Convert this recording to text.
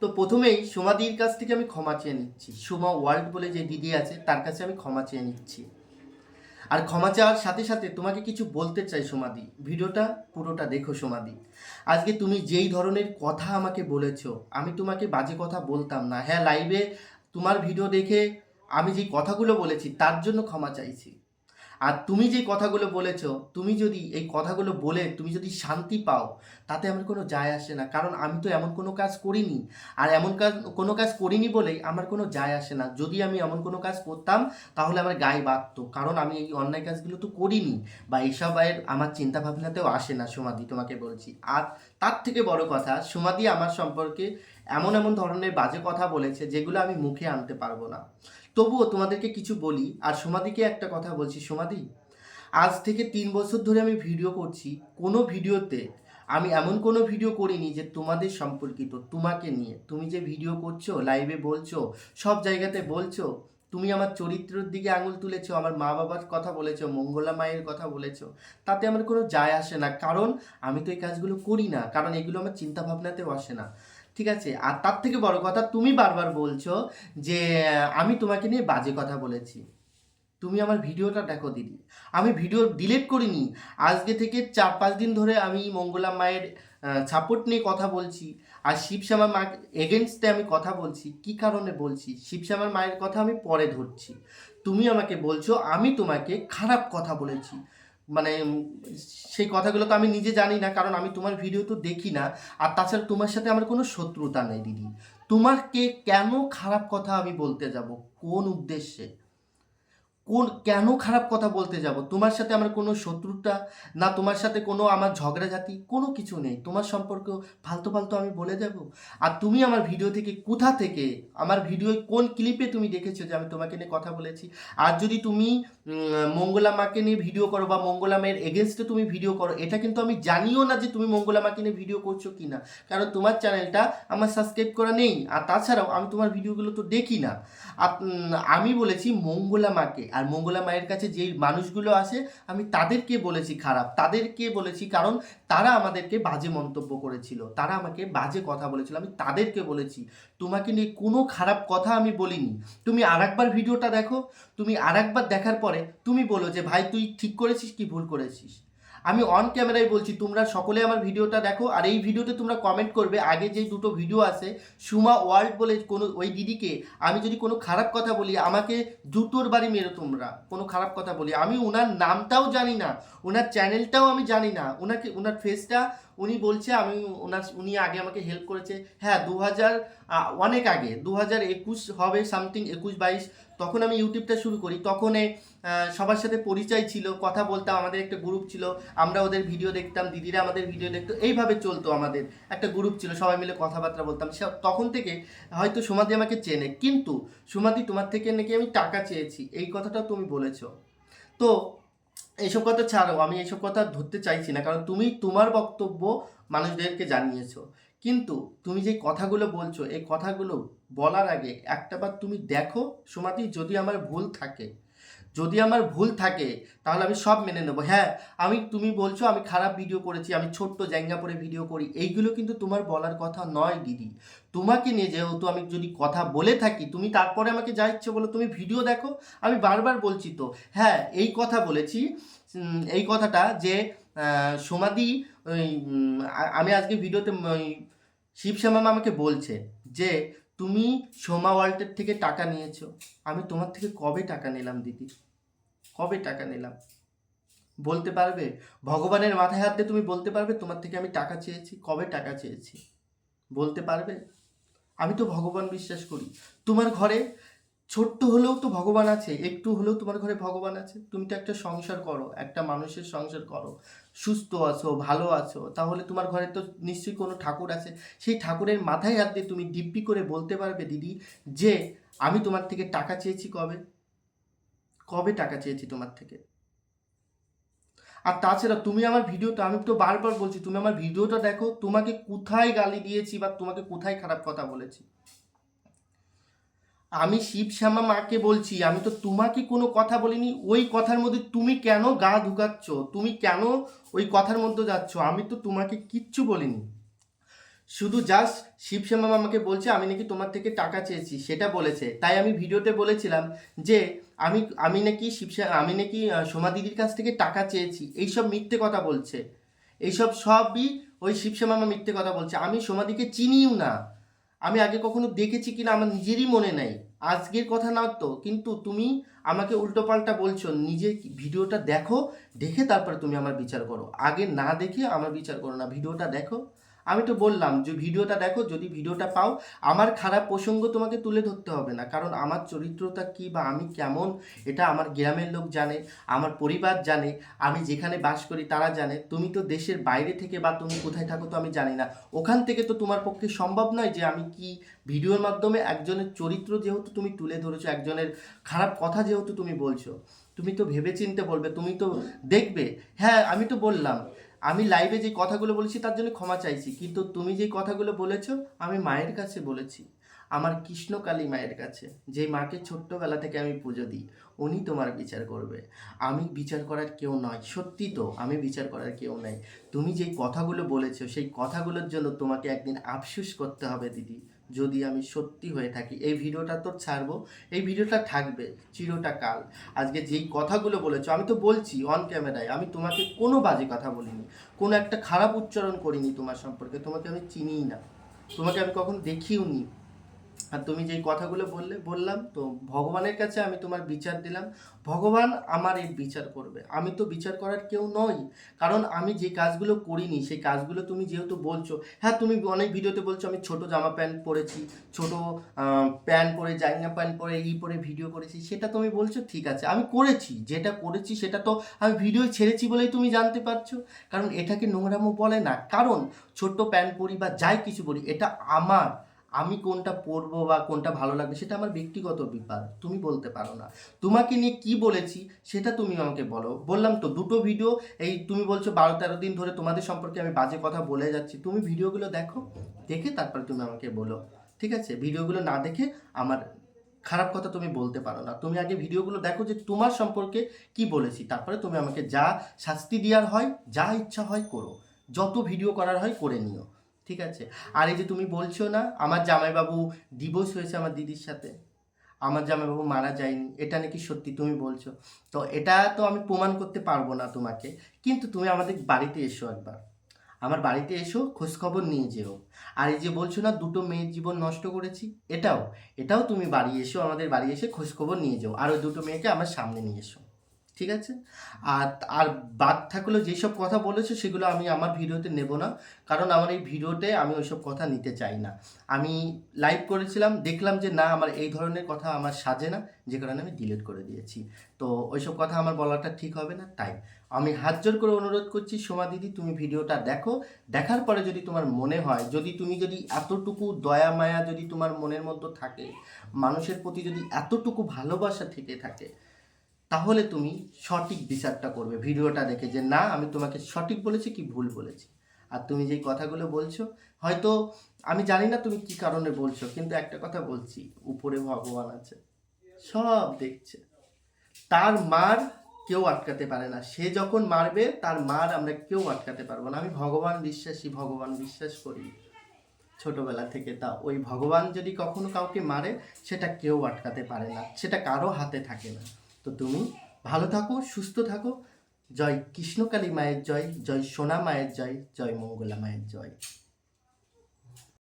তো প্রথমেই সোমাদির কাছ থেকে আমি ক্ষমা চেয়ে নিচ্ছি। সোমা ওয়ার্ল্ড বলে যে দিদি আছে, তার কাছে আমি ক্ষমা চেয়ে নিচ্ছি। আর ক্ষমা চাওয়ার সাথে সাথে তোমাকে কিছু বলতে চাই সোমাদি। ভিডিওটা, পুরোটা দেখো সোমাদি। আজকে তুমি যেই ধরনের কথা আমাকে বলেছ, আমি তোমাকে বাজে কথা বলতাম না। হ্যাঁ লাইভে তোমার ভিডিও দেখে আমি যেই কথাগুলো বলেছি, তার জন্য ক্ষমা চাইছি। আর তুমি যে কথাগুলো বলেছ, তুমি যদি এই কথাগুলো বলে তুমি যদি শান্তি পাও, তাতে আমার কোনো যায় আসে না। কারণ আমি তো এমন কোনো কাজ করিনি। আর এমন কাজ, কোনো কাজ করিনি বলেই আমার কোনো যায় আসে না। যদি আমি এমন কোনো কাজ করতাম, তাহলে আমার গায়ে বাঁধতো। কারণ আমি এই অন্যায় কাজগুলো তো করিনি বা এইসব এর আমার চিন্তা ভাবনাতেও আসে না সমাধি তোমাকে বলছি। আর তার থেকে বড় কথা সমাধি আমার সম্পর্কে এমন এমন ধরনের বাজে কথা বলেছে যেগুলো আমি মুখে আনতে পারব না। তবুও তোমাদেরকে কিছু বলি, আর সমাধিকে একটা কথা বলছি, সমাধি? আজ থেকে তিন বছর ধরে আমি ভিডিও করছি, কোনো ভিডিওতে আমি এমন কোনো ভিডিও করিনি যে তোমাদের সম্পর্কিত, তোমাকে নিয়ে। তুমি যে ভিডিও করছ লাইভে বলছো, সব জায়গাতে বলছো, তুমি আমার চরিত্রের দিকে আঙুল তুলেছো, আমার মা বাবার কথা বলেছ, মঙ্গলা মায়ের কথা বলেছ, তাতে আমার কোনো যায় আসে না। কারণ আমি তো এই কাজগুলো করি না, কারণ এগুলো আমার চিন্তা ভাবনাতেও আসে না। ঠিক আছে? আর তার থেকে বড় কথা, তুমি বারবার বলছো যে, আমি তোমাকে নিয়ে বাজে কথা বলেছি। তুমি আমার ভিডিওটা দেখো দিদি। আমি ভিডিও ডিলিট করিনি। আজকে থেকে চার পাঁচ দিন ধরে আমি মঙ্গলা মায়ের সাপোর্ট নিয়ে কথা বলছি। আর শিবশ্যামা মা এগেনস্টে আমি কথা বলছি। কি কারণে বলছি? শিবশ্যামার মায়ের কথা আমি পরে ধরছি। তুমি আমাকে বলছো, আমি তোমাকে খারাপ কথা বলেছি। মানে সেই কথাগুলো তো আমি নিজে জানি না, কারণ আমি তোমার ভিডিও তো দেখি না। আর তাছাড়া তোমার সাথে আমার কোনো শত্রুতা নেই, দিদি। তোমাকে কেন খারাপ কথা আমি বলতে যাব? কোন উদ্দেশ্যে? কোন, কেন খারাপ কথা বলতে যাব? তোমার সাথে আমার কোনো শত্রুতা না, তোমার সাথে কোনো আমার ঝগড়াঝাতি কোনো কিছু নেই। তোমার সম্পর্ক ফালতু ফালতু আমি বলে যাব আর তুমি আমার ভিডিও থেকে কোথা থেকে, আমার ভিডিও কোন ক্লিপে তুমি দেখেছ যে আমি তোমাকে নিয়ে কথা বলেছি? আর যদি তুমি মঙ্গলা মাকে নিয়ে ভিডিও করো বা মঙ্গলা মায়ের এগেনস্টে তুমি ভিডিও করো, এটা কিন্তু আমি জানিও না যে তুমি মঙ্গলা মাকে নিয়ে ভিডিও করছ কি না কারণ তোমার চ্যানেলটা আমার সাবস্ক্রাইব করা নেই। আর তাছাড়াও আমি তোমার ভিডিওগুলো তো দেখি না। আমি বলেছি মঙ্গলা মাকে। আর মঙ্গলা মায়ের কাছে যেই মানুষগুলো আসে, আমি তাদেরকে বলেছি খারাপ। তাদেরকে বলেছি কারণ তারা আমাদেরকে বাজে মন্তব্য করেছিল। তারা আমাকে বাজে কথা বলেছিল। আমি তাদেরকে বলেছি, তোমাকে নিয়ে কোনো খারাপ কথা আমি বলিনি। তুমি আর ভিডিওটা দেখো। তুমি আর দেখার পরে তুমি বলো যে, ভাই, তুই ঠিক করেছিস কি ভুল করেছিস? আমি অন ক্যামেরায় বলছি, তোমরা সকলে আমার ভিডিওটা দেখো, আর এই ভিডিওতে তোমরা কমেন্ট করবে, আগে যেই দুটো ভিডিও আছে, সুমা ওয়ার্ল্ড বলে কোনো, ওই দিদিকে আমি যদি কোনো খারাপ কথা বলি, আমাকে জুতোর বাড়ি মেরো তোমরা, কোনো খারাপ কথা বলি। আমি ওনার নামটাও জানি না ওনার চ্যানেলটাও আমি জানি না ওনাকে ওনার ফেসটা উনি বলছে, আমি ওনার উনি আগে আমাকে হেল্প করেছে হ্যাঁ দু হাজার অনেক আগে দু হাজার একুশ হবে সামথিং একুশ বাইশ, তখন আমি ইউটিউবটা শুরু করি। তখন সবার সাথে পরিচয় ছিল, কথা বলতাম, আমাদের একটা গ্রুপ ছিল, আমরা ওদের ভিডিও দেখতাম, দিদিরা আমাদের ভিডিও দেখতো, এইভাবে চলতো আমাদের। একটা গ্রুপ ছিল, সবাই মিলে কথাবার্তা বলতাম। তখন থেকে হয়তো সোমাদি আমাকে চেনে, কিন্তু সোমাদি তোমার থেকে নাকি আমি টাকা চেয়েছি, এই কথাটা তুমি বলেছ। তো, এইসব কথা ছাড়ো, আমি এইসব কথা ধরতে চাইছি না, কারণ তুমি তোমার বক্তব্য মানুষদেরকে জানিয়েছো। কিন্তু তুমি যে কথাগুলো বলছো, এই কথাগুলো বলার আগে একটাবার তুমি দেখো সোমাদি যদি আমার ভুল থাকে। যদি আমার ভুল থাকে, তাহলে আমি সব মেনে নেব। হ্যাঁ আমি, তুমি বলছো, আমি খারাপ ভিডিও করেছি, আমি ছোট্ট জায়গা পরে ভিডিও করি। এইগুলো কিন্তু তোমার বলার কথা নয়, দিদি। তোমাকে নিয়ে যেহেতু আমি যদি কথা বলে থাকি, তুমি তারপরে আমাকে যা ইচ্ছে বলো, তুমি ভিডিও দেখো। আমি বারবার বলছি তো হ্যাঁ এই কথা বলেছি এই কথাটা যে আ- আমি আজকে ভিডিওতে উম, ওই শিবশ্যামা আমাকে বলছে যে তুমি সোমা ওয়ার্ল্ডের থেকে টাকা নিয়েছো। আমি তোমার থেকে কবে টাকা নিলাম দিদি? কবে টাকা নিলাম? বলতে পারবে? ভগবানের মাথায় হাত দিয়ে তুমি বলতে পারবে তোমার থেকে আমি টাকা চেয়েছি কবে টাকা চেয়েছি? বলতে পারবে? আমি তো ভগবান বিশ্বাস করি। তোমার ঘরে ছোট্ট হলেও তো ভগবান আছে একটু হলেও তোমার ঘরে ভগবান আছে। তুমি তো একটা সংসার করো একটা মানুষের সংসার করো। সুস্থ আছো, ভালো আছো, তাহলে তোমার ঘরে তো নিশ্চয়ই কোনো ঠাকুর আছে। সেই ঠাকুরের মাথায় হাত দিয়ে তুমি দিব্যি করে বলতে পারবে, দিদি, যে আমি তোমার থেকে টাকা চেয়েছি কবে? কবে টাকা চেয়েছি তোমার থেকে? আর তাছাড়া তুমি আমার ভিডিওটা আমি তো বারবার বলছি, তুমি আমার ভিডিওটা দেখো, তোমাকে কোথায় গালি দিয়েছি বা তোমাকে কোথায় খারাপ কথা বলেছি? আমি শিব শ্যামা মাকে বলছি, আমি তো তোমাকে কোনো কথা বলিনি, ওই কথার মধ্যে তুমি কেন গা ঢুকাচ্ছ তুমি কেন ওই কথার মধ্যে যাচ্ছ? আমি তো তোমাকে কিচ্ছু বলিনি। শুধু জাস্ট শিবশ্যামা আমাকে বলছে, আমি নাকি তোমার থেকে টাকা চেয়েছি, সেটা বলেছে। তাই আমি ভিডিওতে বলেছিলাম যে, আমি আমি নাকি শিবশ্যা আমি নাকি সোমা দিদির কাছ থেকে টাকা চেয়েছি, এইসব মিথ্যে কথা বলছে। এইসব সবই ওই শিবশ্যামা মিথ্যে কথা বলছে। আমি সোমাদিকে চিনিও না। আমি আগে কখনো দেখেছি কিনা আমার নিজেরই মনে নাই। আজকের কথা না তো, কিন্তু তুমি আমাকে উল্টোপাল্টা বলছো, নিজে ভিডিওটা দেখো, দেখে তারপরে তুমি আমার বিচার করো। আগে না দেখে আমার বিচার করো না, ভিডিওটা দেখো। আমি তো বললাম যে ভিডিওটা দেখো, যদি ভিডিওটা পাও, আমার খারাপ প্রসঙ্গ তোমাকে তুলে ধরতে হবে না। কারণ আমার চরিত্রটা কি বা আমি কেমন, এটা আমার গ্রামের লোক জানে, আমার পরিবার জানে, আমি যেখানে বাস করি তারা জানে, তুমি তো দেশের বাইরে থেকে বা তুমি কোথায় থাকো তো আমি জানি না। ওখান থেকে তো তোমার পক্ষে সম্ভব নয় যে আমি কি ভিডিওর মাধ্যমে একজনের চরিত্র যেহেতু তুমি তুলে ধরেছো, একজনের খারাপ কথা যেহেতু তুমি বলছো। তুমি তো ভেবেচিন্তে বলবে, তুমি তো দেখবে। হ্যাঁ আমি তো বললাম। আমি লাইভে যে কথাগুলো বলেছি তার জন্য ক্ষমা চাইছি, কিন্তু তুমি যে কথাগুলো বলেছ, আমি মায়ের কাছে বলেছি। আমার কৃষ্ণকালী মায়ের কাছে, যে মাকে ছোট্টবেলা থেকে আমি পুজো দিই, উনি তোমার বিচার করবে। আমি বিচার করার কেউ নয়, সত্যি তো, আমি বিচার করার কেউ নাই। তুমি যেই কথাগুলো বলেছ, সেই কথাগুলোর জন্য তোমাকে একদিন আফসুস করতে হবে, দিদি। যদি আমি সত্যি হয়ে থাকি, এই ভিডিওটা তো ছাড়বো, এই ভিডিওটা থাকবে চিরটা কাল। আজকে যেই কথাগুলো বলেছ, আমি তো বলছি অন ক্যামেরায় আমি তোমাকে কোনো বাজে কথা বলিনি, কোনো একটা খারাপ উচ্চারণ করিনি তোমার সম্পর্কে, তোমাকে আমি চিনিই না, তোমাকে আমি কখন দেখিও নি আর তুমি যেই কথাগুলো বললে, বললাম, তো ভগবানের কাছে আমি তোমার বিচার দিলাম। ভগবান আমার এই বিচার করবে। আমি তো বিচার করার কেউ নই। কারণ আমি যে কাজগুলো করিনি, সেই কাজগুলো তুমি যেহেতু বলছো হ্যাঁ তুমি অনেক ভিডিওতে বলছো, আমি ছোট জামা প্যান্ট পরেছি, ছোট প্যান্ট পরে জাঙ্গা প্যান্ট পরে ই পরে ভিডিও করেছি, সেটা তুমি বলছো, ঠিক আছে, আমি করেছি, যেটা করেছি সেটা তো আমি ভিডিও ছেড়েছি বলেই তুমি জানতে পারছ। কারণ এটাকে নোংরামো বলে না। কারণ ছোট্ট প্যান্ট পরি বা যাই কিছু পরি, এটা আমার। আমি কোনটা পরবো বা কোনটা ভালো লাগবে সেটা আমার ব্যক্তিগত ব্যাপার, তুমি বলতে পারো না। তোমাকে নিয়ে কি বলেছি সেটা তুমি আমাকে বলো। বললাম তো, দুটো ভিডিও এই তুমি বলছো বারো তেরো দিন ধরে তোমাদের সম্পর্কে আমি বাজে কথা বলে যাচ্ছি। তুমি ভিডিওগুলো দেখো, দেখে তারপর তুমি আমাকে বলো। ঠিক আছে? ভিডিওগুলো না দেখে আমার খারাপ কথা তুমি বলতে পারো না। তুমি আগে ভিডিওগুলো দেখো যে তোমার সম্পর্কে কি বলেছি, তারপরে তুমি আমাকে যা শাস্তি দেওয়ার হয়, যা ইচ্ছা হয় করো। যত ভিডিও করার হয় করে নিও। ঠিক আছে? আর এই যে তুমি বলছো না, আমার জামাইবাবু ডিভোর্স হয়েছে আমার দিদির সাথে। আমার জামাইবাবু মারা যায়নি। এটা নাকি সত্যি তুমি বলছো? তো এটা তো আমি প্রমাণ করতে পারব না তোমাকে। কিন্তু তুমি আমাদের বাড়িতে এসো একবার। আমার বাড়িতে এসো, খোঁজখবর নিয়ে যেও। আর এই যে বলছো না, দুটো মেয়ের জীবন নষ্ট করেছি, এটাও এটাও তুমি বাড়ি এসো, আমাদের বাড়ি এসে খোঁজখবর নিয়ে যাও। আর ওই দুটো মেয়েকে আমার সামনে নিয়ে এসো। ঠিক আছে? আর আর বাদ থাকল যেসব কথা বলেছ সেগুলো আমি আমার ভিডিওতে নেব না। কারণ আমার এই ভিডিওতে আমি ওইসব কথা নিতে চাই না। আমি লাইভ করেছিলাম, দেখলাম যে না, আমার এই ধরনের কথা আমার সাজে না, যে কারণে আমি ডিলিট করে দিয়েছি। তো ওইসব কথা আমার বলাটা ঠিক হবে না, তাই। আমি হাত জোর করে অনুরোধ করছি, সোমা দিদি, তুমি ভিডিওটা দেখো। দেখার পরে যদি তোমার মনে হয়, যদি তুমি যদি এতটুকু দয়া, মায়া যদি তোমার মনের মধ্যে থাকে, মানুষের প্রতি যদি এতটুকু ভালোবাসা থেকে থাকে তাহলে তুমি সঠিক বিচারটা করবে। ভিডিওটা দেখে যে, না, আমি তোমাকে সঠিক বলেছি কি ভুল বলেছি? আর তুমি যেই কথাগুলো বলছো, হয়তো আমি জানি না তুমি কি কারণে বলছো, কিন্তু একটা কথা বলছি, উপরে ভগবান আছে, সব দেখছে। তার মার কেউ আটকাতে পারে না। সে যখন মারবে, তার মার আমরা কেউ আটকাতে পারব না। আমি ভগবান বিশ্বাসী, ভগবান বিশ্বাস করি। ছোটবেলা থেকে তা, ওই ভগবান যদি কখনো কাউকে মারে, সেটা কেউ আটকাতে পারে না। সেটা কারও হাতে থাকে না। তো তুমি ভালো থাকো, সুস্থ থাকো। জয় কৃষ্ণকালী মায়ের জয় জয় সোনা মায়ের জয় জয় মঙ্গলা মায়ের জয়।